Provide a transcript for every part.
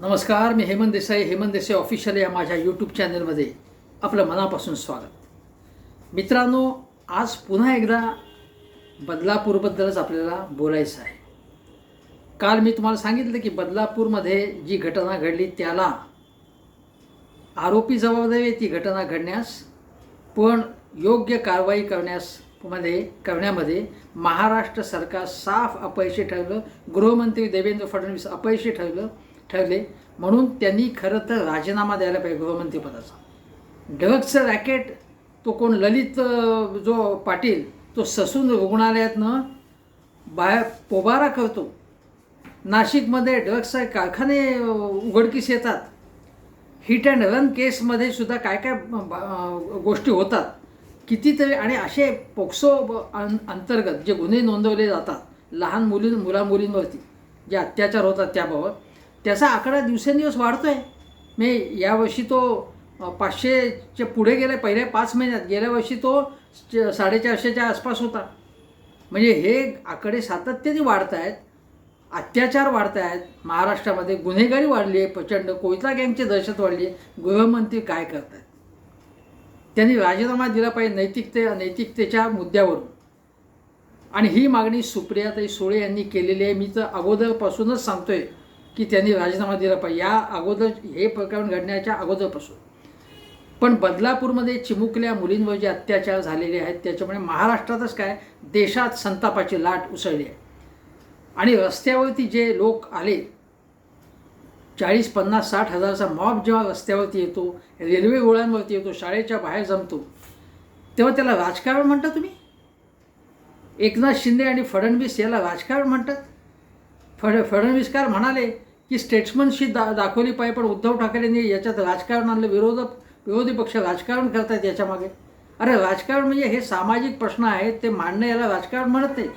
नमस्कार मी हेमंत देसाई. हेमंत देसाई ऑफिशियल या माझ्या यूट्यूब चॅनलमध्ये आपलं मनापासून स्वागत. मित्रांनो आज पुन्हा एकदा बदलापूरबद्दलच आपल्याला बोलायचं आहे. काल मी तुम्हाला सांगितलं की बदलापूरमध्ये जी घटना घडली त्याला आरोपी जबाबदारी आहे ती घटना घडण्यास पण योग्य कारवाई करण्यास मध्ये करण्यामध्ये महाराष्ट्र सरकार साफ अपयशी ठरलं. गृहमंत्री देवेंद्र फडणवीस अपयशी ठरलं. ठरले. म्हणून त्यांनी खरं तर राजीनामा द्यायला पाहिजे गृहमंत्रीपदाचा ड्रग्सचं रॅकेट तो कोण ललित जो पाटील तो ससून रुग्णालयातनं बाहेर पोबारा करतो. नाशिकमध्ये ड्रग्सचे कारखाने उघडकीस येतात. हिट अँड रन केसमध्ये सुद्धा काय काय गोष्टी होतात. कितीतरी आणि असे पोक्सो ब- अं- अंतर्गत जे गुन्हे नोंदवले जातात लहान मुली मुला मुलींवरती जे अत्याचार होतात त्याबाबत त्याचा आकडा दिवसेंदिवस वाढतो आहे मी यावर्षी तो पाचशेच्या पुढे गेले पहिल्या पाच महिन्यात गेल्या वर्षी तो च- साडेचारशेच्या आसपास होता. म्हणजे हे आकडे सातत्याने वाढत आहेत अत्याचार वाढत आहेत महाराष्ट्रामध्ये गुन्हेगारी वाढली आहे प्रचंड कोयता गँगची दहशत वाढली आहे. गृहमंत्री काय करत आहेत त्यांनी राजीनामा दिला पाहिजे नैतिकते नैतिकतेच्या मुद्द्यावरून. आणि ही मागणी सुप्रियाताई सुळे यांनी केलेली आहे. मी तर अगोदरपासूनच सांगतोय. की त्यांनी राजीनामा दिला पाहिजे. या अगोदर हे प्रकरण घडण्याच्या अगोदरपासून. पण बदलापूरमध्ये चिमुकल्या मुलींवर जे अत्याचार झालेले आहेत त्याच्यामुळे महाराष्ट्रातच काय? देशात संतापाची लाट उसळली आहे. आणि रस्त्यावरती जे लोक आले चाळीस पन्नास साठ हजाराचा मॉब जेव्हा रस्त्यावरती येतो रेल्वे गोळ्यांवरती येतो शाळेच्या बाहेर जमतो तेव्हा त्याला राजकारण म्हणता तुम्ही? एकनाथ शिंदे आणि फडणवीस याला राजकारण म्हणतात? फड फडणवीसकार म्हणाले की स्टेट्समनशिप दा दाखवली पाहिजे पण उद्धव ठाकरेंनी याच्यात राजकारण आणलं विरोधक विरोधी पक्ष राजकारण करतायत याच्यामागे अरे राजकारण म्हणजे हे सामाजिक प्रश्न आहेत ते मांडणं याला राजकारण म्हणत नाही.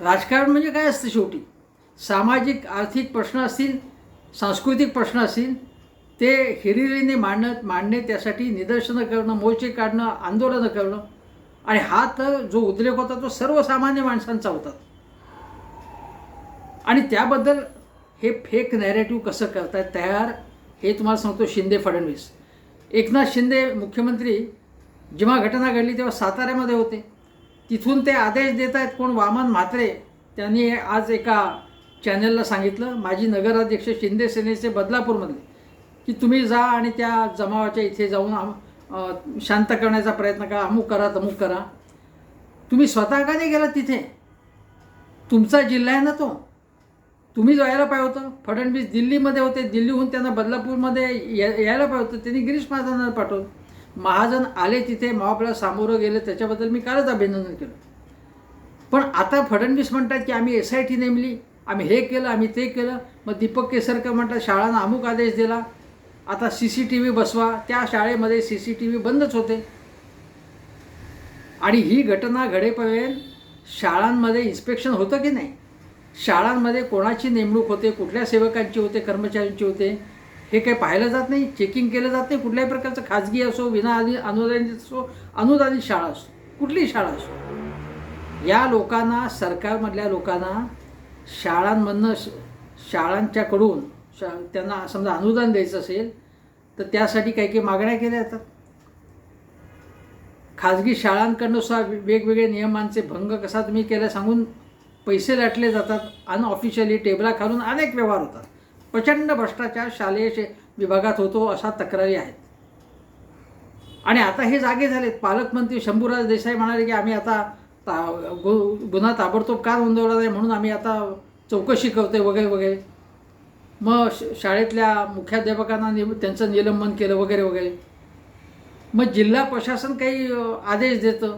राजकारण म्हणजे काय असतं शेवटी? सामाजिक आर्थिक प्रश्न असतील सांस्कृतिक प्रश्न असतील ते हिरिरीने मांडणं मांडणे त्यासाठी निदर्शनं करणं मोर्चे काढणं आंदोलनं करणं. आणि हा तर जो उद्रेक होता तो सर्वसामान्य माणसांचा होता. आणि त्याबद्दल हे फेक नॅरेटिव्ह कसं करतायत तयार हे तुम्हाला सांगतो शिंदे फडणवीस. एकनाथ शिंदे मुख्यमंत्री जेव्हा घटना घडली तेव्हा साताऱ्यामध्ये होते. तिथून ते आदेश देत आहेत कोण? वामन म्हात्रे. त्यांनी आज एका चॅनलला सांगितलं माझी नगराध्यक्ष शिंदे सेनेचे बदलापूरमधले. की तुम्ही जा आणि त्या जमावाच्या इथे जाऊन आम शांत करण्याचा प्रयत्न करा अमुक करा तमुक करा. तुम्ही स्वतः का नाही गेलात तिथे? तुमचा जिल्हा आहे ना तो. तुम्ही जायला पाहिजे होतं. फडणवीस दिल्लीमध्ये होते. दिल्लीहून त्यांना बदलापूरमध्ये या यायला पाहिजे होतं. त्यांनी गिरीश महाजनांना पाठवलं. महाजन आले तिथे मॉबला सामोरं गेले. त्याच्याबद्दल मी कालच अभिनंदन केलं. पण आता फडणवीस म्हणतात की आम्ही एस आय टी नेमली. आम्ही हे केलं आम्ही ते केलं. मग दीपक केसरकर म्हणतात शाळांना अमुक आदेश दिला. आता सी सी टी व्ही बसवा. त्या शाळेमध्ये सी सी टी व्ही बंदच होते. आणि ही घटना घडेपर्यंत शाळांमध्ये इन्स्पेक्शन होतं की नाही? शाळांमध्ये कोणाची नेमणूक होते कुठल्या सेवकांची होते कर्मचाऱ्यांची होते हे काही पाहिलं जात नाही चेकिंग केलं जात नाही कुठल्याही प्रकारचं खाजगी असो विना अनुदानित असो अनुदानित शाळा असो कुठलीही शाळा असो. या लोकांना सरकारमधल्या लोकांना शाळांमधनं श- शाळांच्याकडून शा त्यांना समजा अनुदान द्यायचं असेल तर त्यासाठी काही काही मागण्या केल्या जातात. खाजगी शाळांकडनं सुद्धा वेगवेगळ्या नियमांचे भंग कसा तुम्ही केला सांगून पैसे लाटले जातात अनऑफिशियली टेबला खालून अनेक व्यवहार होतात. प्रचंड भ्रष्टाचार शालेय शे विभागात होतो अशा तक्रारी आहेत. आणि आता हे जागे झालेत. पालकमंत्री शंभूराज देसाई म्हणाले की आम्ही आता ता गु गुन्हा ताबडतोब का नोंदवला नाही म्हणून आम्ही आता चौकशी करतोय वगैरे वगैरे. मग श शाळेतल्या मुख्याध्यापकांना नि त्यांचं निलंबन केलं वगैरे वगैरे. मग जिल्हा प्रशासन काही आदेश देतं?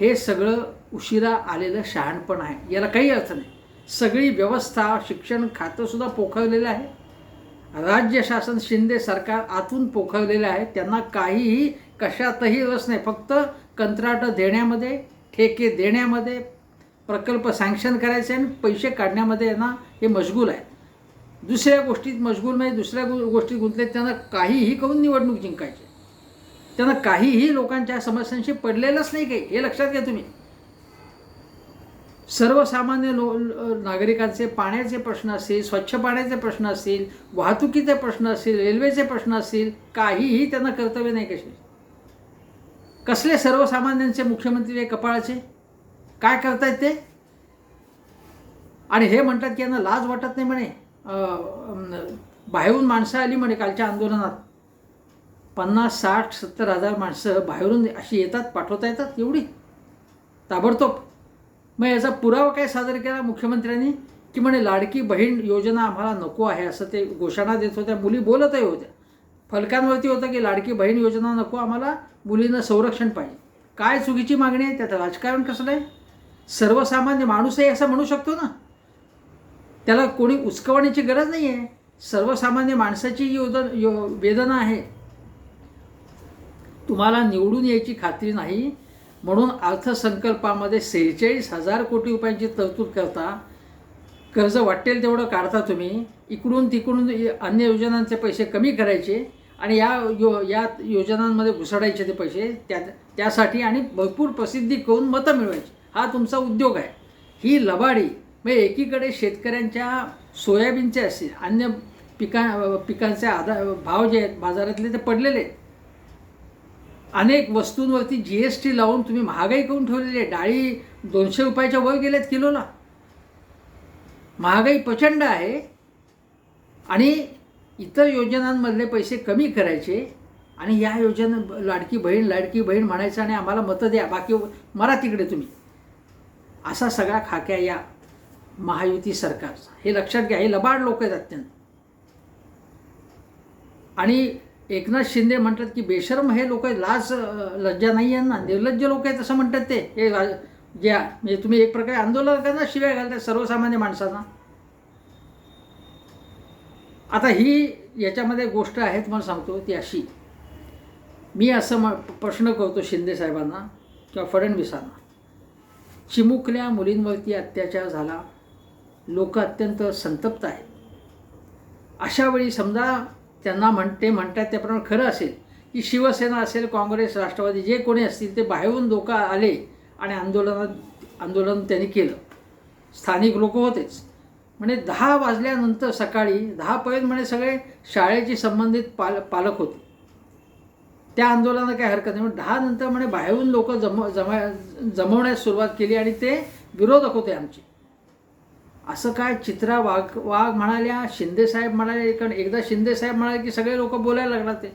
हे सगळं उशिरा आलेलं शहाणपण आहे. याला काही अर्थ नाही. सगळी व्यवस्था शिक्षण खातंसुद्धा पोखरलेलं आहे. राज्य शासन शिंदे सरकार आतून पोखरलेलं आहे. त्यांना काहीही कशातही रस नाही. फक्त कंत्राटं देण्यामध्ये ठेके देण्यामध्ये प्रकल्प सँक्शन करायचे आणि पैसे काढण्यामध्ये यांना हे मशगूल आहे. दुसऱ्या गोष्टीत मशगूल नाही दुसऱ्या गो गोष्टीत गुंतले त्यांना काहीही करून निवडणूक जिंकायची. त्यांना काहीही लोकांच्या समस्यांशी पडलेलंच नाही काही. हे लक्षात घ्या तुम्ही. सर्वसामान्य लो नागरिकांचे पाण्याचे प्रश्न असतील स्वच्छ पाण्याचे प्रश्न असतील वाहतुकीचे प्रश्न असतील रेल्वेचे प्रश्न असतील काहीही त्यांना कर्तव्य नाही कसे कसले सर्वसामान्यांचे मुख्यमंत्री हे कपाळाचे? काय करतायत ते? आणि हे म्हणतात की यांना लाज वाटत नाही म्हणे. बाहेरून माणसं आली म्हणे कालच्या आंदोलनात. पन्नास साठ सत्तर हजार माणसं बाहेरून अशी येतात पाठवता येतात एवढी. ताबडतोब. मग याचा पुरावा काय सादर केला मुख्यमंत्र्यांनी? की म्हणे लाडकी बहीण योजना आम्हाला नको आहे असं ते घोषणा देत होत्या. मुली बोलतही होत्या. फलकांवरती होतं की लाडकी बहीण योजना नको आम्हाला मुलींना संरक्षण पाहिजे. काय चुकीची मागणी आहे? त्यात राजकारण कसलं आहे? सर्वसामान्य माणूसही असं म्हणू शकतो ना? त्याला कोणी उचकवण्याची गरज नाही आहे. सर्वसामान्य माणसाची योदन यो वेदना आहे. तुम्हाला निवडून यायची खात्री नाही. म्हणून अर्थसंकल्पामध्ये सेहेचाळीस हजार कोटी रुपयांची तरतूद करता कर्ज वाटेल तेवढं काढता तुम्ही. इकडून तिकडून अन्य योजनांचे पैसे कमी करायचे आणि या यो या योजनांमध्ये घुसडायचे ते पैसे त्या त्यासाठी आणि भरपूर प्रसिद्धी करून मतं मिळवायची. हा तुमचा उद्योग आहे. ही लबाडी म्हणजे एकीकडे शेतकऱ्यांच्या सोयाबीनचे असतील अन्य पिका पिकांचे आधार भाव जे आहेत बाजारातले ते पडलेले आहेत. अनेक वस्तूंवरती जी एस टी लावून तुम्ही महागाई करून ठेवलेली आहे. डाळी दोनशे रुपयाच्या वर गेल्यात किलोला. महागाई प्रचंड आहे. आणि इतर योजनांमधले पैसे कमी करायचे. आणि या योजना लाडकी बहीण लाडकी बहीण म्हणायचं आणि आम्हाला मतं द्या. बाकी मरा तिकडे तुम्ही. असा सगळा खाक्या या महायुती सरकारचा. हे लक्षात घ्या. हे लबाड लोक आहेत अत्यंत. आणि एकनाथ शिंदे म्हणतात की बेशरम हे लोक लाज लज्जा नाही आहे ना. निर्लज्ज लोक आहेत असं म्हणतात ते. हे रा जे म्हणजे तुम्ही एक प्रकारे आंदोलकांना शिवाय घालतात सर्वसामान्य माणसांना. आता ही याच्यामध्ये गोष्ट आहेत म्हणून सांगतो ती अशी. मी असं म प्रश्न करतो शिंदे साहेबांना किंवा फडणवीसांना. चिमुकल्या मुलींवरती अत्याचार झाला लोक अत्यंत संतप्त आहेत. अशा वेळी समजा त्यांना म्हण ते म्हणतात त्याप्रमाणे खरं असेल की शिवसेना असेल काँग्रेस राष्ट्रवादी जे कोणी असतील ते बाहेरून लोक आले आणि आंदोलनात आंदोलन त्यांनी केलं. स्थानिक लोक होतेच. म्हणजे दहा वाजल्यानंतर सकाळी दहापर्यंत म्हणे सगळे शाळेशी संबंधित पाल पालक होते. त्या आंदोलनाला काही हरकत नाही. दहा नंतर म्हणे बाहेरून लोक जम जमा जमवण्यास सुरुवात केली आणि ते विरोधक होते आमचे. असं काय चित्रा वाघ वाघ म्हणाल्या शिंदेसाहेब म्हणाले कारण एकदा शिंदेसाहेब म्हणाले की सगळे लोक बोलायला लागणार ते.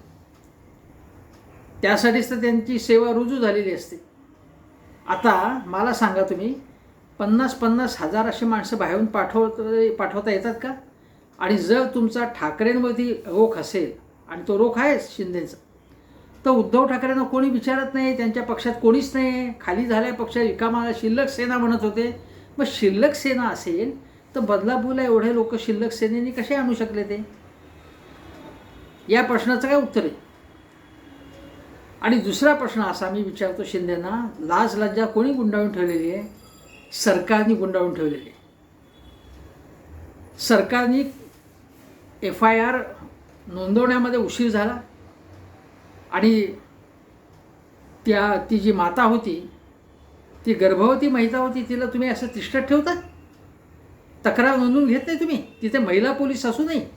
त्यासाठीच तर त्यांची सेवा रुजू झालेली असते. आता मला सांगा तुम्ही पन्नास पन्नास हजार अशी माणसं बाहेरून पाठवत पाठवता येतात का? आणि जर तुमचा ठाकरेंवरती रोख असेल आणि तो रोख आहेच शिंदेचा तर उद्धव ठाकरेंना कोणी विचारत नाही? त्यांच्या पक्षात कोणीच नाही? खाली झाल्या पक्ष रिकामा शिल्लक सेना म्हणत होते. मग शिल्लक सेना असेल तर बदलापूरला एवढे लोक शिल्लक सेनेने कसे आणू शकले ते? या प्रश्नाचं काय उत्तर आहे? आणि दुसरा प्रश्न असा मी विचारतो शिंदेना लाज लज्जा कोणी गुंडाळून ठेवलेली आहे? सरकारने गुंडाळून ठेवलेली आहे. सरकारने एफ आय आर नोंदवण्यामध्ये उशीर झाला. आणि त्या ती जी माता होती ती गर्भवती महिला होती तिला तुम्ही असं तिष्ठत ठेवता? तक्रार नोंदवून घेत नाही तुम्ही? तिथे महिला पोलीस असू नये.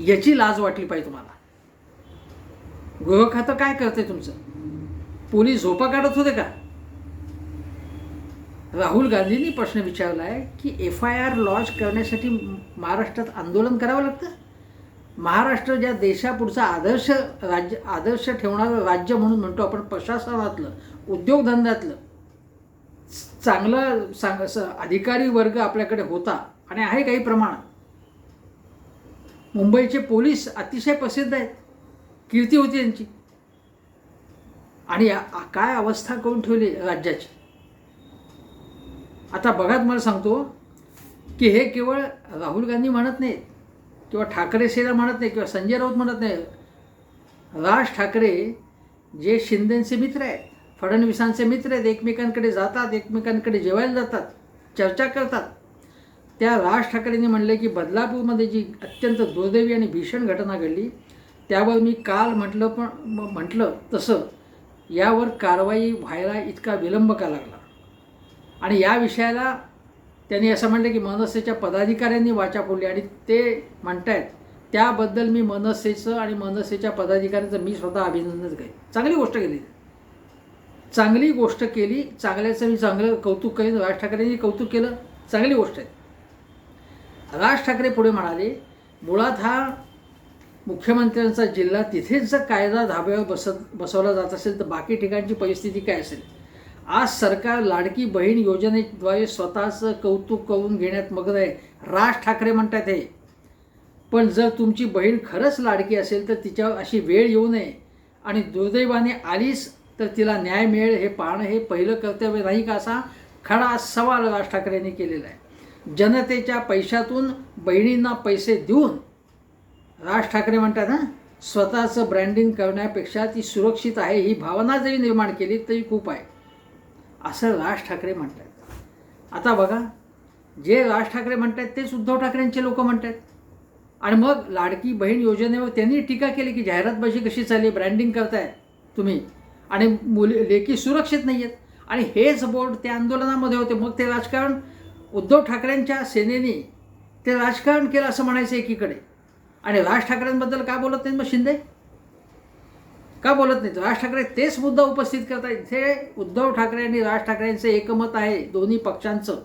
याची लाज वाटली पाहिजे तुम्हाला. गृह खातं काय करते तुमचं? पोलीस झोपा काढत होते का? राहुल गांधींनी प्रश्न विचारला आहे की एफ आय आर लॉन्च करण्यासाठी महाराष्ट्रात आंदोलन करावं लागतं? महाराष्ट्र ज्या देशापुढचा आदर्श राज्य आदर्श ठेवणारं राज्य म्हणून म्हणतो आपण प्रशासनातलं उद्योगधंद्यातलं चांगलं सांग स- अधिकारी वर्ग आपल्याकडे होता आणि आहे काही प्रमाणात मुंबईचे पोलीस अतिशय प्रसिद्ध आहेत. कीर्ती होती त्यांची. आणि काय अवस्था करून ठेवली राज्याची? आता बघा मला सांगतो की हे केवळ राहुल गांधी म्हणत नाहीत किंवा ठाकरे सेना म्हणत नाही किंवा संजय राऊत म्हणत नाही राज ठाकरे जे शिंदेंचे मित्र आहेत फडणवीसांचे मित्र आहेत एकमेकांकडे जातात एकमेकांकडे जेवायला जातात चर्चा करतात. त्या राज ठाकरेंनी म्हणले की बदलापूरमध्ये जी अत्यंत दुर्दैवी आणि भीषण घटना घडली त्यावर मी काल म्हटलं पण म्हटलं तसं. यावर कारवाई व्हायला इतका विलंब का लागला? आणि या विषयाला त्यांनी असं म्हटलं की मनसेच्या पदाधिकाऱ्यांनी वाचा फोडली आणि ते म्हणतायत त्याबद्दल मी मनसेचं आणि मनसेच्या पदाधिकाऱ्यांचं मी स्वतः अभिनंदन करेन. चांगली गोष्ट केली. चांगली गोष्ट केली चांगल्याचं मी चांगलं कौतुक केलं राज ठाकरेंनी कौतुक केलं चांगली गोष्ट आहे. राज ठाकरे पुढे म्हणाले मुळात हा मुख्यमंत्र्यांचा जिल्हा तिथेच जर कायदा धाब्यावर बसत बसवला जात असेल तर बाकी ठिकाणची परिस्थिती काय असेल? आज सरकार लाडकी बहीण योजनेद्वारे स्वतःचं कौतुक करून घेण्यात मग्न आहे. राज ठाकरे म्हणतात हे. पण जर तुमची बहीण खरंच लाडकी असेल तर तिच्यावर अशी वेळ येऊ नये. आणि दुर्दैवाने आलीच तर तिला न्याय मिळेल हे पाहणं हे पहिलं कर्तव्य नाही का असा खडा सवाल राज ठाकरेंनी केलेला आहे. जनतेच्या पैशातून बहिणींना पैसे देऊन राज ठाकरे म्हणतात ना स्वतःचं ब्रँडिंग करण्यापेक्षा ती सुरक्षित आहे ही भावना जरी निर्माण केली तरी खूप आहे. असं राज ठाकरे म्हणतात. आता बघा जे राज ठाकरे म्हणतात तेच उद्धव ठाकरेंचे लोक म्हणतात. आणि मग लाडकी बहीण योजनेवर त्यांनी टीका केली की जाहिरातबाजी कशी चालली ब्रँडिंग करताय तुम्ही. आणि मुली लेखी सुरक्षित नाही आहेत आणि हेच बोर्ड त्या आंदोलनामध्ये होते. मग ते राजकारण उद्धव ठाकरेंच्या सेनेने ते राजकारण केलं असं म्हणायचं एकीकडे. आणि राज ठाकरेंबद्दल का बोलत नाहीत मग शिंदे? का बोलत नाहीत? राज ठाकरे तेच मुद्दा उपस्थित करतात इथे उद्धव ठाकरे आणि राज ठाकरेंचं एकमत आहे दोन्ही पक्षांचं.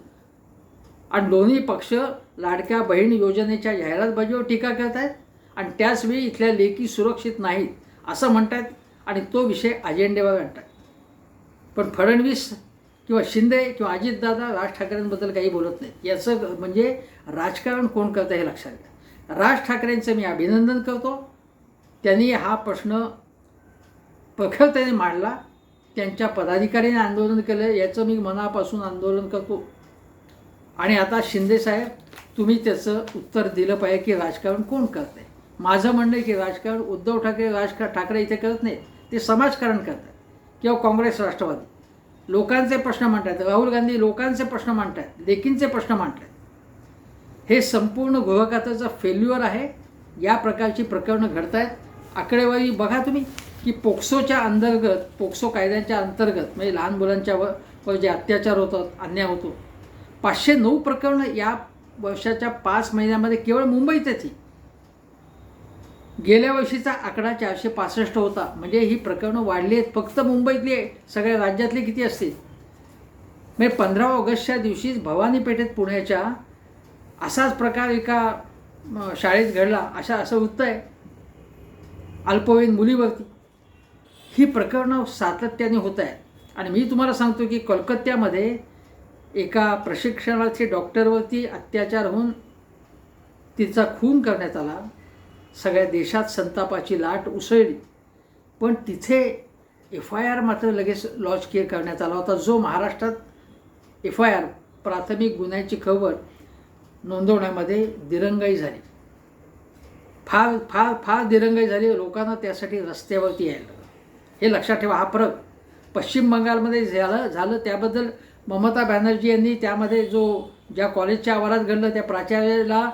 आणि दोन्ही पक्ष लाडक्या बहीण योजनेच्या जाहिरातबाजीवर टीका करत आहेत आणि त्याचवेळी इथल्या लेखी सुरक्षित नाहीत असं म्हणतात आणि तो विषय अजेंडेवर आणतात. पण फडणवीस किंवा शिंदे किंवा अजितदादा राज ठाकरेंबद्दल काही बोलत नाहीत. याचं म्हणजे राजकारण कोण करतं हे लक्षात घ्या. राज ठाकरेंचं मी अभिनंदन करतो. त्यांनी हा प्रश्न प्रखरतेने मांडला. त्यांच्या पदाधिकाऱ्यांनी आंदोलन केलं. याचं मी मनापासून आंदोलन करतो. आणि आता शिंदेसाहेब तुम्ही त्याचं उत्तर दिलं पाहिजे की राजकारण कोण करत आहे माझं म्हणणं आहे की राजकारण उद्धव ठाकरे राज ठाकरे इथे करत नाहीत. ते समाजकारण करतात. किंवा काँग्रेस राष्ट्रवादी. लोकांचे प्रश्न मांडतात. राहुल गांधी लोकांचे प्रश्न मांडतात. लेकींचे प्रश्न मांडतात. हे संपूर्ण गृहखात्याचं फेल्युअर आहे या प्रकारची प्रकरणं घडत आहेत आकडेवारी बघा तुम्ही की पोक्सोच्या अंतर्गत पोक्सो कायद्याच्या अंतर्गत म्हणजे लहान मुलांच्या वर जे अत्याचार होतात अन्याय होतो. पाचशे नऊ प्रकरणं या वर्षाच्या पाच महिन्यामध्ये केवळ मुंबईतच येते गेल्या वर्षीचा आकडा चारशे पासष्ट होता. म्हणजे ही प्रकरणं वाढली आहेत. फक्त मुंबईतली आहे. सगळ्या राज्यातली किती असतील? म्हणजे पंधरा ऑगस्टच्या दिवशीच भवानी पेठेत पुण्याच्या असाच प्रकार एका शाळेत घडला. अशा असं वृत्त आहे. अल्पवयीन मुलीवरती. ही प्रकरणं सातत्याने होत आहेत. आणि मी तुम्हाला सांगतो की कोलकात्यामध्ये एका प्रशिक्षणार्थी डॉक्टरवरती अत्याचार होऊन तिचा खून करण्यात आला. सगळ्या देशात संतापाची लाट उसळली. पण तिथे एफ आय आर मात्र लगेच लॉन्च के करण्यात आला होता. जो महाराष्ट्रात एफ आय आर प्राथमिक गुन्ह्याची खबर नोंदवण्यामध्ये दिरंगाई झाली. फार फार फार दिरंगाई झाली. लोकांना त्यासाठी रस्त्यावरती यायला हे लक्षात ठेवा हा फरक. पश्चिम बंगालमध्ये झालं झालं त्याबद्दल ममता बॅनर्जी यांनी त्यामध्ये जो ज्या कॉलेजच्या आवारात घडलं त्या प्राचार्याला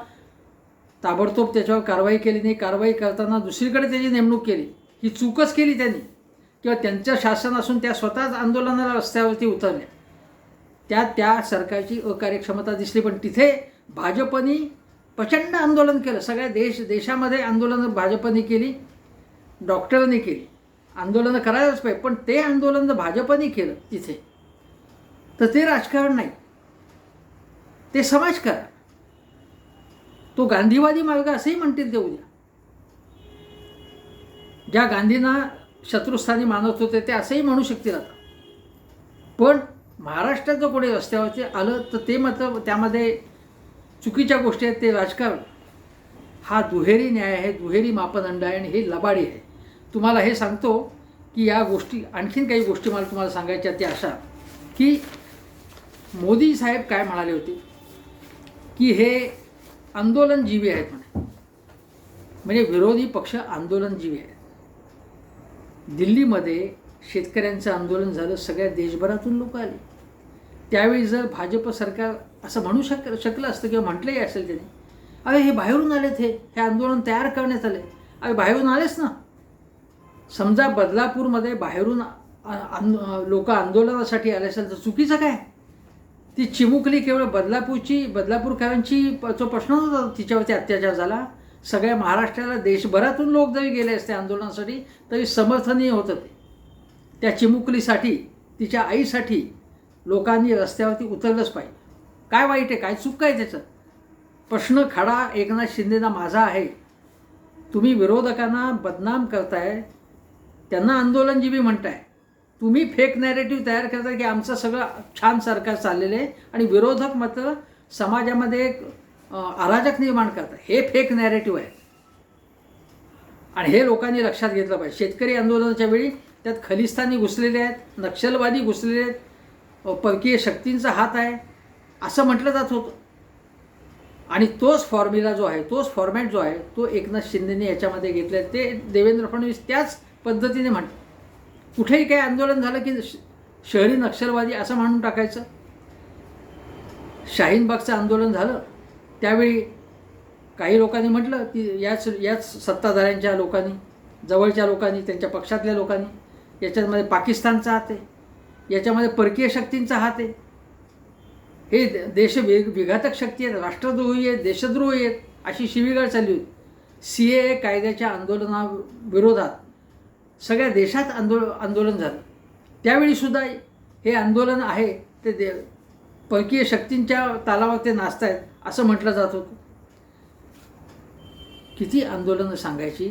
ताबडतोब त्याच्यावर कारवाई केली नाही. कारवाई करताना दुसरीकडे त्याची नेमणूक केली. ही चूकच केली त्यांनी. किंवा त्यांचं शासन असून त्या स्वतःच आंदोलनाला रस्त्यावरती उतरल्या. त्या त्या सरकारची अकार्यक्षमता दिसली. पण तिथे भाजपनी प्रचंड आंदोलन केलं. सगळ्या देश देशामध्ये आंदोलनं भाजपने केली. डॉक्टरांनी केली. आंदोलनं करायलाच पाहिजे. पण ते आंदोलन जर भाजपने केलं तिथे तर ते राजकारण नाही. ते समाजकारण. तो गांधीवादी मार्ग असंही म्हणतील ते उद्या. ज्या गांधींना शत्रुस्थानी मानत होते ते असंही म्हणू शकतील आता. पण महाराष्ट्रात जर कोणी रस्त्यावरती आलं तर ते मात्र त्यामध्ये चुकीच्या गोष्टी आहेत ते राजकारण. हा दुहेरी न्याय आहे दुहेरी मापदंड आहे आणि हे लबाडी आहे. तुम्हाला हे सांगतो की या गोष्टी आणखीन काही गोष्टी मला तुम्हाला सांगायच्या त्या अशा की मोदी साहेब काय म्हणाले होते? की हे आंदोलनजीवी आहेत म्हणे. म्हणजे विरोधी पक्ष आंदोलनजीवी आहेत. दिल्लीमध्ये शेतकऱ्यांचं आंदोलन झालं सगळ्या देशभरातून लोक आले. त्यावेळी जर भाजप सरकार असं म्हणू शक शकलं असतं किंवा म्हटलंही असेल त्याने अरे हे बाहेरून आलेत हे हे आंदोलन तयार करण्यात आले अरे बाहेरून आलेच ना. समजा बदलापूरमध्ये बाहेरून लोक आंदोलनासाठी आले असेल तर चुकीचं काय? ती चिमुकली केवळ बदलापूरची बदलापूरकरांची जो तो प्रश्न होता तिच्यावरती अत्याचार झाला. सगळ्या महाराष्ट्राला देशभरातून लोक जरी गेले असते आंदोलनासाठी तरी समर्थनीय होतं ते. त्या चिमुकलीसाठी तिच्या आईसाठी लोकांनी रस्त्यावरती उतरलंच पाहिजे. काय वाईट आहे? काय चूक काय त्याचं? प्रश्न खडा एकनाथ शिंदेना माझा आहे. तुम्ही विरोधकांना बदनाम करताय. त्यांना आंदोलनजीवी म्हणताय. तुम्ही फेक नॅरेटिव्ह तयार करता की आमचं सगळं छान सरकार चाललेलं आहे आणि विरोधक मात्र समाजामध्ये एक अराजक निर्माण करतात. हे फेक नॅरेटिव्ह आहे. आणि हे लोकांनी लक्षात घेतलं पाहिजे. शेतकरी आंदोलनाच्या वेळी त्यात खलिस्तानी घुसलेले आहेत नक्षलवादी घुसलेले आहेत परकीय शक्तींचा हात आहे असं म्हटलं जात होतं. आणि तोच फॉर्म्युला जो आहे तोच फॉर्मॅट जो आहे तो एकनाथ शिंदेने याच्यामध्ये घेतला आहे ते देवेंद्र फडणवीस त्याच पद्धतीने म्हणतात. कुठेही काही आंदोलन झालं की श- शहरी नक्षलवादी असं म्हणून टाकायचं? शाहीनबागचं आंदोलन झालं त्यावेळी काही लोकांनी म्हटलं की याच याच सत्ताधाऱ्यांच्या लोकांनी जवळच्या लोकांनी त्यांच्या पक्षातल्या लोकांनी याच्यामध्ये पाकिस्तानचा हात आहे याच्यामध्ये परकीय शक्तींचा हात आहे. हे देश वि विघातक शक्ती आहेत राष्ट्रद्रोही आहेत देशद्रोही आहेत अशी शिवीगाळ चालली होती. सी ए कायद्याच्या आंदोलनाविरोधात सगळ्या देशात आंदोल आंदोलन झालं. त्यावेळीसुद्धा हे आंदोलन आहे ते दे परकीय शक्तींच्या तालावर ते नाचत आहेत असं म्हटलं जात होतं. किती आंदोलनं सांगायची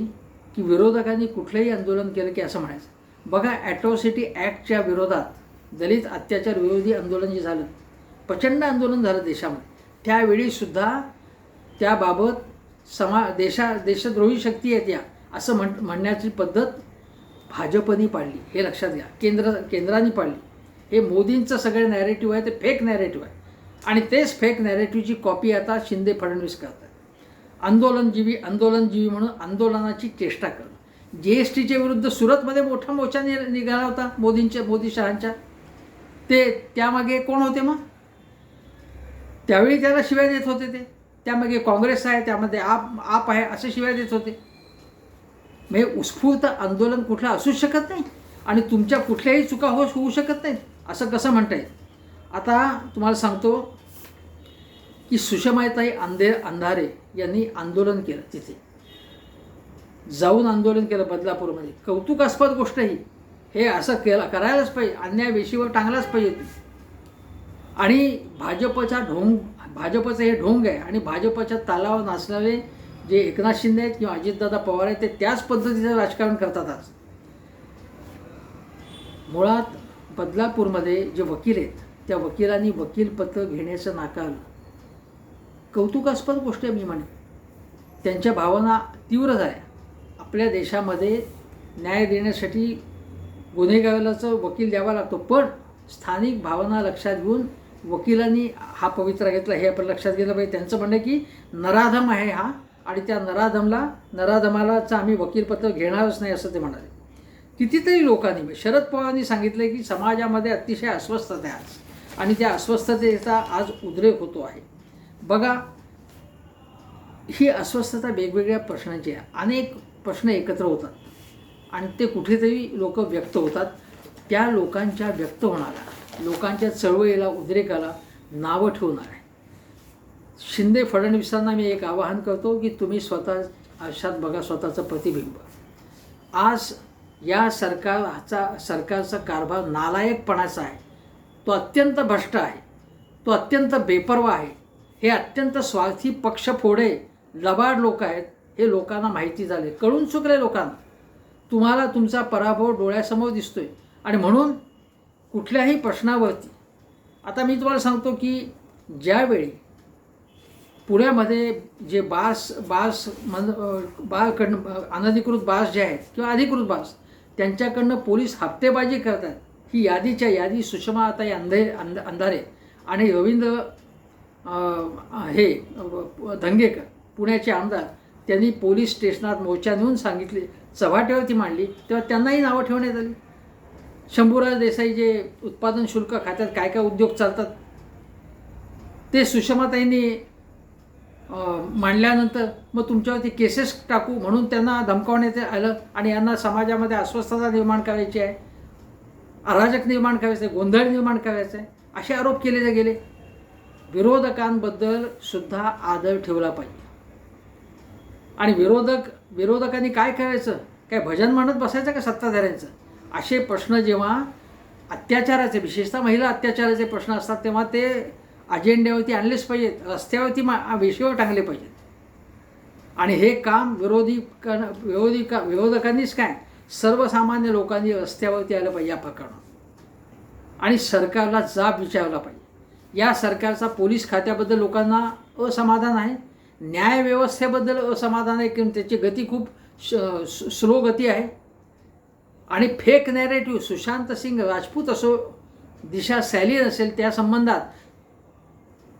की विरोधकांनी कुठलंही आंदोलन केलं की असं म्हणायचं. बघा ॲट्रॉसिटी ॲक्टच्या विरोधात दलित अत्याचार विरोधी आंदोलन जे झालं प्रचंड आंदोलन झालं देशामध्ये. त्यावेळीसुद्धा त्याबाबत समा देशा देशद्रोही शक्ती आहेत या असं म्हण म्हणण्याची पद्धत भाजपनी पाडली. हे लक्षात घ्या. केंद्र केंद्राने पाडली. हे मोदींचं सगळं नॅरेटिव्ह आहे ते फेक नॅरेटिव्ह आहे. आणि तेच फेक नॅरेटिव्हची कॉपी आता शिंदे फडणवीस करतात. आंदोलनजीवी आंदोलनजीवी म्हणून आंदोलनाची चेष्टा करणं. जी एस टीच्या विरुद्ध सुरतमध्ये मोठा मोर्चा नि निघाला होता मोदींच्या मोदी शहांच्या. ते त्यामागे कोण होते मग? त्यावेळी त्याला शिव्या देत होते ते. त्यामागे काँग्रेस आहे त्यामध्ये आप आप आहे असे शिव्या देत होते. म्हणजे उत्स्फूर्त आंदोलन कुठलं असूच शकत नाही आणि तुमच्या कुठल्याही चुका हो होऊ शकत नाहीत. असं कसं म्हणता येईल? आता तुम्हाला सांगतो की सुषमाताई अंधे अंधारे यांनी आंदोलन केलं तिथे. जाऊन आंदोलन केलं बदलापूरमध्ये. कौतुकास्पद गोष्ट ही. हे असं केलं करायलाच पाहिजे. अन्याय वेशीवर टांगलाच पाहिजे आणि भाजपचा ढोंग भाजपचं हे ढोंग आहे आणि भाजपच्या तालावर नाचणारे जे एकनाथ शिंदे आहेत किंवा अजितदादा पवार आहेत ते त्याच पद्धतीचं राजकारण करतात आज. मुळात बदलापूरमध्ये जे वकील आहेत त्या वकिलांनी वकीलपत्र घेण्याचं नाकारलं कौतुकास्पद गोष्ट आहे मी म्हणे त्यांच्या भावना तीव्र झाल्या. आपल्या देशामध्ये न्याय देण्यासाठी गुन्हेगाराचं वकील द्यावा लागतो पण स्थानिक भावना लक्षात घेऊन वकिलांनी हा पवित्रा घेतला हे आपण लक्षात घेतलं पाहिजे. त्यांचं म्हणणं की नराधम आहे हा आणि त्या नराधमला नराधमालाचं आम्ही वकीलपत्र घेणारच नाही असं ते म्हणाले. कितीतरी लोकांनी म्हणजे शरद पवारांनी सांगितलं की समाजामध्ये अतिशय अस्वस्थता आहे आज. आणि त्या अस्वस्थतेचा आज उद्रेक होतो आहे. बघा ही अस्वस्थता वेगवेगळ्या प्रश्नांची आहे. अनेक प्रश्न एकत्र होतात. आणि ते कुठेतरी लोक व्यक्त होतात. त्या लोकांच्या व्यक्त होणाऱ्या लोकांच्या चळवळीला उद्रेकाला नावं ठेवणार. आहे शिंदे फडणवीसांना मी एक आवाहन करतो की तुम्ही स्वतः आयुष्यात बघा स्वतःचं प्रतिबिंब. आज या सरकारचा सरकारचा कारभार नालायकपणाचा आहे. तो अत्यंत भ्रष्ट आहे. तो अत्यंत बेपर्वा आहे. हे अत्यंत स्वार्थी पक्ष फोडे लबाड लोक आहेत हे लोकांना माहिती झाले. कळून चुकले लोकांना. तुम्हाला तुमचा पराभव डोळ्यासमोर दिसतोय. आणि म्हणून कुठल्याही प्रश्नावरती आता मी तुम्हाला सांगतो की ज्यावेळी पुण्यामध्ये जे बास बास मन बाळकडनं अनधिकृत बास जे आहेत किंवा अधिकृत बास त्यांच्याकडनं पोलीस हप्तेबाजी करतात. ही यादीच्या यादी सुषमा आता अंधे अंध अंधारे आणि रवींद्र हे धंगेकर पुण्याचे आमदार त्यांनी पोलीस स्टेशनात मोर्चा नेऊन सांगितले. ती मांडली. तेव्हा त्यांनाही नावं ठेवण्यात आली. शंभूराज देसाई जे उत्पादन शुल्क खात्यात काय काय उद्योग चालतात ते सुषमाताईंनी मांडल्यानंतर मग तुमच्यावरती केसेस टाकू म्हणून त्यांना धमकावण्यात आलं आणि यांना समाजामध्ये अस्वस्थता निर्माण करायची आहे. अराजक निर्माण करायचं आहे गोंधळ निर्माण करायचं आहे असे आरोप केले गेले. विरोधकांबद्दल सुद्धा आदर ठेवला पाहिजे. आणि विरोधक विरोधकांनी काय करायचं? काय भजन म्हणत बसायचं का सत्ताधाऱ्यांचं असे प्रश्न जेव्हा अत्याचाराचे विशेषतः महिला अत्याचाराचे प्रश्न असतात तेव्हा ते अजेंड्यावरती आणलेच पाहिजेत रस्त्यावरती मा विषयावर टांगले पाहिजेत. आणि हे काम विरोधी विरोधी का विरोधकांनीच काय? सर्वसामान्य लोकांनी रस्त्यावरती आलं पाहिजे या प्रकरणात. आणि सरकारला जाब विचारला पाहिजे. या सरकारचा पोलीस खात्याबद्दल लोकांना असमाधान आहे. न्यायव्यवस्थेबद्दल असमाधान आहे किंवा त्याची गती खूप स्लो गती आहे. आणि फेक नॅरेटिव्ह सुशांत सिंग राजपूत असो दिशा सॅलियन असेल त्या संबंधात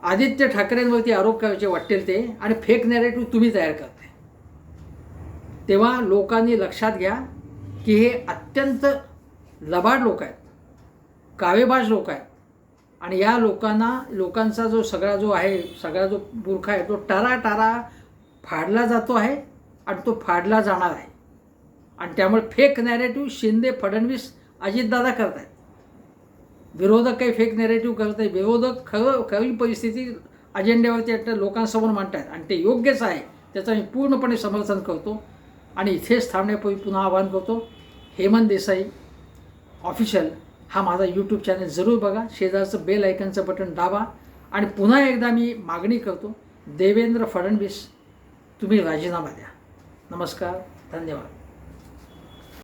आदित्य ठाकरेंवरती आरोप करायचे वाटेल ते आणि फेक नॅरेटिव्ह तुम्ही तयार करताय. तेव्हा लोकांनी लक्षात घ्या की हे अत्यंत लबाड लोक आहेत कावेबाज लोक आहेत. आणि या लोकांना लोकांचा जो सगळा जो आहे सगळा जो बुरखा आहे तो टारा टारा फाडला जातो आहे आणि तो फाडला जाणार आहे. आणि त्यामुळे फेक नॅरेटिव्ह शिंदे फडणवीस अजितदादा करत आहेत विरोधक काही फेक नेरेटिव्ह करत आहे विरोधक खरं खरी परिस्थिती अजेंड्यावरती आता लोकांसमोर मांडत आहेत आणि ते योग्यच आहे. त्याचं मी पूर्णपणे समर्थन करतो. आणि इथेच थांबण्यापूर्वी पुन्हा आवाहन करतो हेमंत देसाई ऑफिशियल हा माझा यूट्यूब चॅनल जरूर बघा. शेजारचं बेल ऐकनचं बटन दाबा. आणि पुन्हा एकदा मी मागणी करतो देवेंद्र फडणवीस तुम्ही राजीनामा द्या. नमस्कार धन्यवाद.